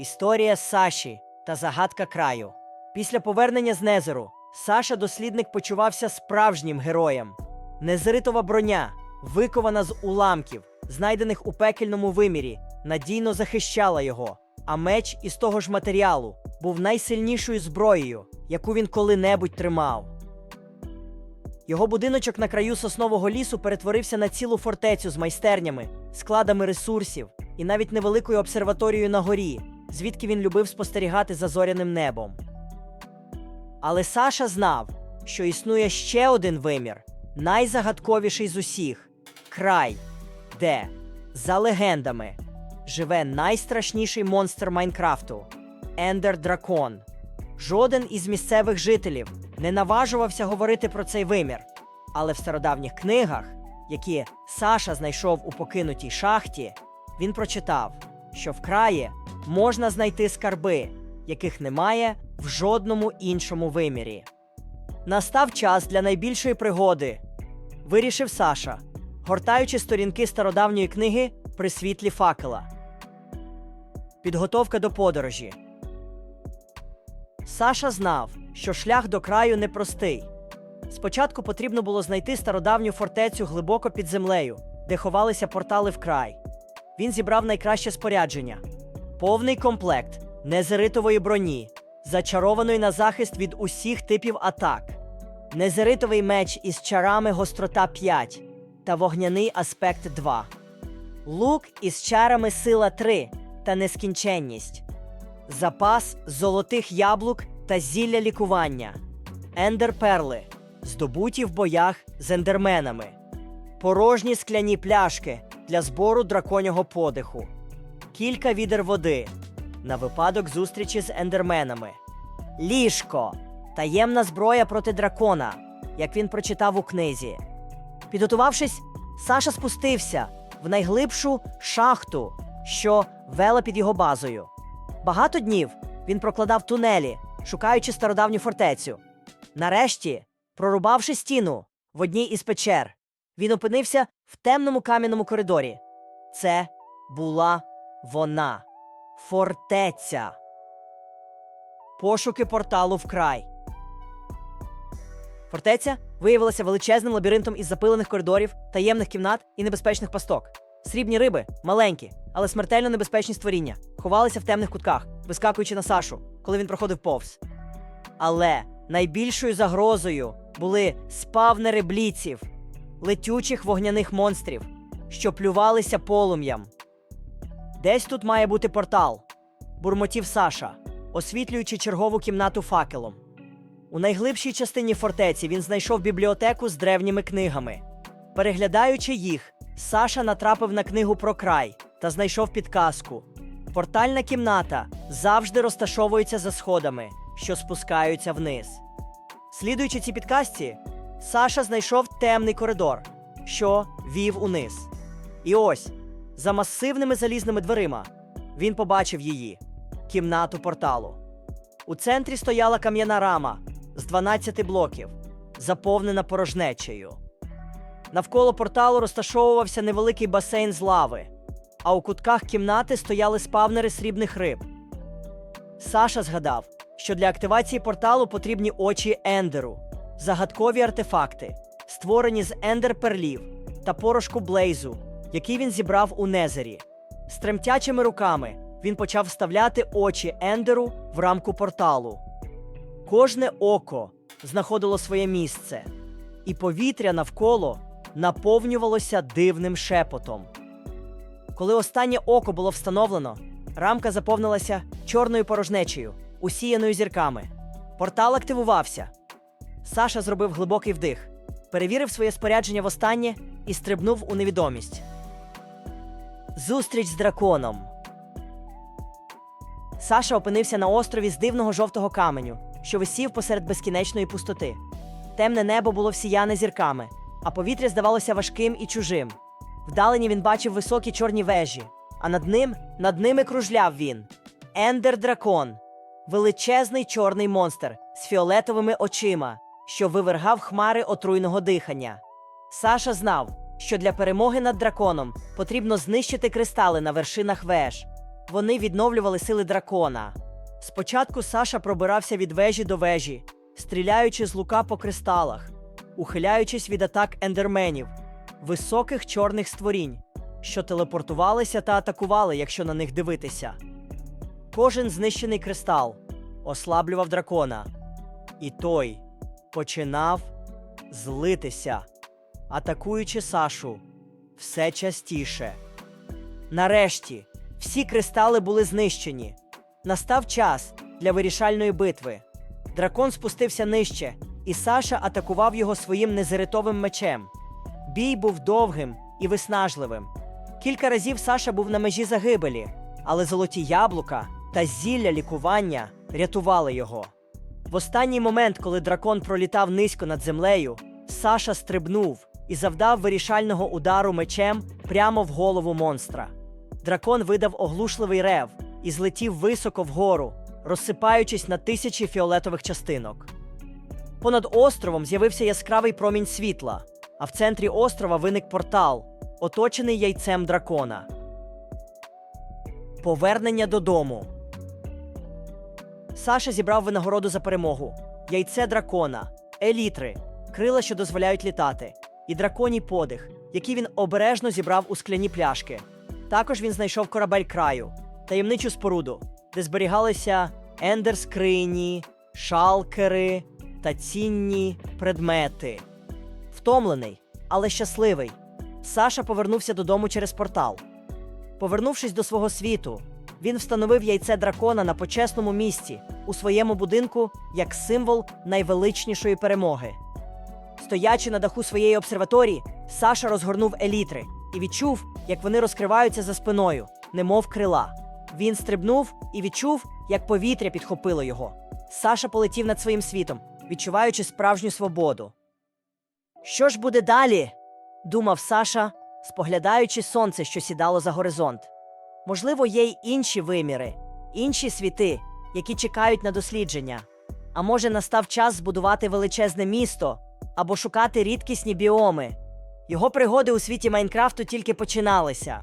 Історія Саші та загадка краю. Після повернення з Незеру Саша дослідник почувався справжнім героєм. Незритова броня, викована з уламків, знайдених у пекельному вимірі, надійно захищала його, а меч із того ж матеріалу був найсильнішою зброєю, яку він коли-небудь тримав. Його будиночок на краю соснового лісу перетворився на цілу фортецю з майстернями, складами ресурсів і навіть невеликою обсерваторією на горі, звідки він любив спостерігати за зоряним небом. Але Саша знав, що існує ще один вимір, найзагадковіший з усіх край, де, за легендами, живе найстрашніший монстр Майнкрафту Ендер Дракон. Жоден із місцевих жителів не наважувався говорити про цей вимір. Але в стародавніх книгах, які Саша знайшов у покинутій шахті, він прочитав, що в краї можна знайти скарби, яких немає в жодному іншому вимірі. Настав час для найбільшої пригоди, вирішив Саша, гортаючи сторінки стародавньої книги при світлі факела. Підготовка до подорожі. Саша знав, що шлях до краю непростий. Спочатку потрібно було знайти стародавню фортецю глибоко під землею, де ховалися портали в край. Він зібрав найкраще спорядження: повний комплект незеритової броні, зачарованої на захист від усіх типів атак, незеритовий меч із чарами гострота 5 та вогняний аспект 2, лук із чарами сила 3 та нескінченність. Запас золотих яблук та зілля лікування, ендерперли, здобуті в боях з ендерменами, порожні скляні пляшки для збору драконього подиху, кілька відер води на випадок зустрічі з ендерменами, ліжко, таємна зброя проти дракона, як він прочитав у книзі. Підготувавшись, Саша спустився в найглибшу шахту, що вела під його базою. Багато днів він прокладав тунелі, шукаючи стародавню фортецю. Нарешті, прорубавши стіну в одній із печер, він опинився в темному кам'яному коридорі. Це була вона фортеця. Пошуки порталу в край. Фортеця виявилася величезним лабіринтом із запилених коридорів, таємних кімнат і небезпечних пасток. Срібні риби, маленькі, але смертельно небезпечні створіння, ховалися в темних кутках, вискакуючи на Сашу, коли він проходив повз. Але найбільшою загрозою були спавнери бліців, летючих вогняних монстрів, що плювалися полум'ям. Десь тут має бути портал, бурмотів Саша, освітлюючи чергову кімнату факелом. У найглибшій частині фортеці він знайшов бібліотеку з древніми книгами. Переглядаючи їх, Саша натрапив на книгу про край та знайшов підказку. Портальна кімната завжди розташовується за сходами, що спускаються вниз. Слідуючи цій підказці, Саша знайшов темний коридор, що вів униз. І ось, за масивними залізними дверима, він побачив її кімнату порталу. У центрі стояла кам'яна рама з 12 блоків, заповнена порожнечею. Навколо порталу розташовувався невеликий басейн з лави, а у кутках кімнати стояли спавнери срібних риб. Саша згадав, що для активації порталу потрібні очі Ендеру, загадкові артефакти, створені з ендер-перлів та порошку Блейзу, який він зібрав у Незері. З тремтячими руками він почав вставляти очі Ендеру в рамку порталу. Кожне око знаходило своє місце, і повітря навколо наповнювалося дивним шепотом. Коли останнє око було встановлено, рамка заповнилася чорною порожнечею, усіяною зірками. Портал активувався. Саша зробив глибокий вдих, перевірив своє спорядження востаннє і стрибнув у невідомість. Зустріч з драконом. Саша опинився на острові з дивного жовтого каменю, що висів посеред безкінечної пустоти. Темне небо було всіяне зірками, а повітря здавалося важким і чужим. Вдалині він бачив високі чорні вежі, а над ним над ними кружляв він. Ендер дракон, величезний чорний монстр з фіолетовими очима, що вивергав хмари отруйного дихання. Саша знав, що для перемоги над драконом потрібно знищити кристали на вершинах веж. вони відновлювали сили дракона. Спочатку Саша пробирався від вежі до вежі, стріляючи з лука по кристалах, ухиляючись від атак ендерменів, високих чорних створінь, що телепортувалися та атакували, якщо на них дивитися. Кожен знищений кристал ослаблював дракона, і той починав злитися, атакуючи Сашу все частіше. Нарешті всі кристали були знищені. Настав час для вирішальної битви. Дракон спустився нижче, і Саша атакував його своїм незиритовим мечем. Бій був довгим і виснажливим. Кілька разів Саша був на межі загибелі, але золоті яблука та зілля лікування рятували його. В останній момент, коли дракон пролітав низько над землею, Саша стрибнув і завдав вирішального удару мечем прямо в голову монстра. Дракон видав оглушливий рев і злетів високо вгору, розсипаючись на тисячі фіолетових частинок. Понад островом з'явився яскравий промінь світла, а в центрі острова виник портал, оточений яйцем дракона. Повернення додому. Саша зібрав винагороду за перемогу: яйце дракона, елітри, крила, що дозволяють літати, і драконій подих, який він обережно зібрав у скляні пляшки. Також він знайшов корабель краю, таємничу споруду, де зберігалися ендер-скрині, шалкери та цінні предмети. Втомлений, але щасливий, Саша повернувся додому через портал. Повернувшись до свого світу, він встановив яйце дракона на почесному місці у своєму будинку як символ найвеличнішої перемоги. Стоячи на даху своєї обсерваторії, Саша розгорнув елітри і відчув, як вони розкриваються за спиною, немов крила. Він стрибнув і відчув, як повітря підхопило його. Саша полетів над своїм світом, відчуваючи справжню свободу. Що ж буде далі? думав Саша, споглядаючи сонце, що сідало за горизонт. Можливо, є й інші виміри, інші світи, які чекають на дослідження. А може, настав час збудувати величезне місто або шукати рідкісні біоми. Його пригоди у світі Майнкрафту тільки починалися.